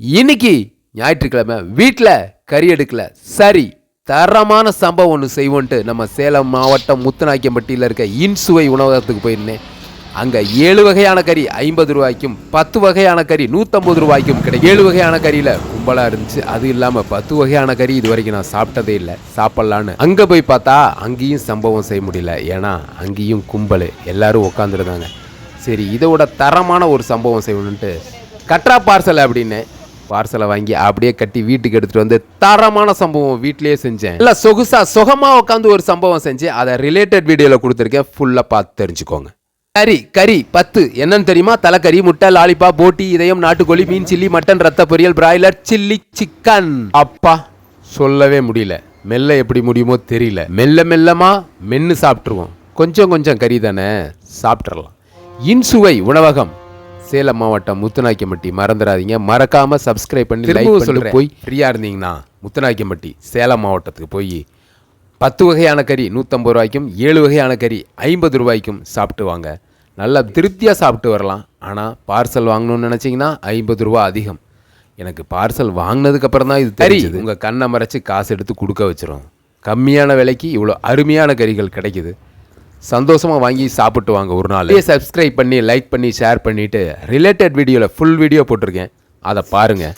இன்னைக்கு ஞாயிற்றுக்கிழமை வீட்டில் கறி எடுக்கல. சரி தரமான சம்பவம் ஒன்று செய்வோன்ட்டு நம்ம சேலம் மாவட்டம் முத்துநாய்க்கம்பட்டியில் இருக்க இன்சுவை உணவகத்துக்கு போயிருந்தேன். அங்கே ஏழு வகையான கறி ஐம்பது ரூபாய்க்கும் பத்து வகையான கறி நூற்றம்பது ரூபாய்க்கும் கிடைக்கும் ஏழு வகையான கறியில் கும்பலாக இருந்துச்சு. அது இல்லாமல் பத்து வகையான கறி இது வரைக்கும் நான் சாப்பிட்டதே இல்லை. சாப்பிட்லான்னு. அங்கே போய் பார்த்தா அங்கேயும் சம்பவம் செய்ய முடியல. ஏன்னா அங்கேயும் கும்பல். எல்லாரும் உட்காந்துருந்தாங்க சரி இதோட தரமான ஒரு சம்பவம் செய்யணுன்ட்டு கட்ரா பார்சல் அப்படின்னு பார்சலை வாங்கி அப்படியே கட்டி வீட்டுக்கு எடுத்துட்டு வந்து தரமான சம்பவம் வீட்லயே செஞ்சேன். இல்ல சொகுசா சுகமா உட்காந்து ஒரு சம்பவம் செஞ்சு அதை ரிலேட்டட் வீடியோல கொடுத்துருக்கேன். ஃபுல்லா பார்த்து தெரிஞ்சுக்கோங்க. கறி கறி பத்து. என்னன்னு தெரியுமா? தலைக்கறி முட்டை லாலிபா போட்டி இதயம் நாட்டுக்கோழி மீன் சில்லி மட்டன் ரத்த பொரியல் பிராய்லர் சில்லி சிக்கன் அப்பா சொல்லவே முடியல. மெல்ல எப்படி முடியுமோ தெரியல. மெல்ல மெல்லமா மென்னு சாப்பிட்ருவோம் கொஞ்சம் கொஞ்சம் கறி தானே சாப்பிட்றலாம் இன்சுவை உணவகம். சேலம் மாவட்டம் முத்துநாய்க்கம்பட்டி. மறந்துடாதீங்க. மறக்காம சப்ஸ்கிரைப் பண்ணி லைக் பண்ணி போய் ஃப்ரீயா இருந்தீங்கன்னா முத்துநாய்க்கம்பட்டி சேலம் மாவட்டத்துக்கு போய் பத்து வகையான கறி நூற்றம்பது ரூபாய்க்கும் ஏழு வகையான கறி ஐம்பது ரூபாய்க்கும் சாப்பிட்டு வாங்க. நல்லா திருப்தியாக சாப்பிட்டு வரலாம். ஆனால் பார்சல் வாங்கணும்னு நினச்சிங்கன்னா ஐம்பது ரூபா அதிகம். எனக்கு பார்சல் வாங்கினதுக்கு அப்புறம் தான் இது தெரியுது உங்கள் கண்ணை மறைச்சு காசு எடுத்து கொடுக்க வச்சிரும். கம்மியான விலைக்கு இவ்வளோ அருமையான கறிகள் கிடைக்குது. சந்தோஷமாக வாங்கி சாப்பிட்டு வாங்க ஒரு நாள். சப்ஸ்கிரைப் பண்ணி லைக் பண்ணி ஷேர் பண்ணிவிட்டு ரிலேட்டட் வீடியோவில் ஃபுல் வீடியோ போட்டிருக்கேன். அதை பாருங்கள்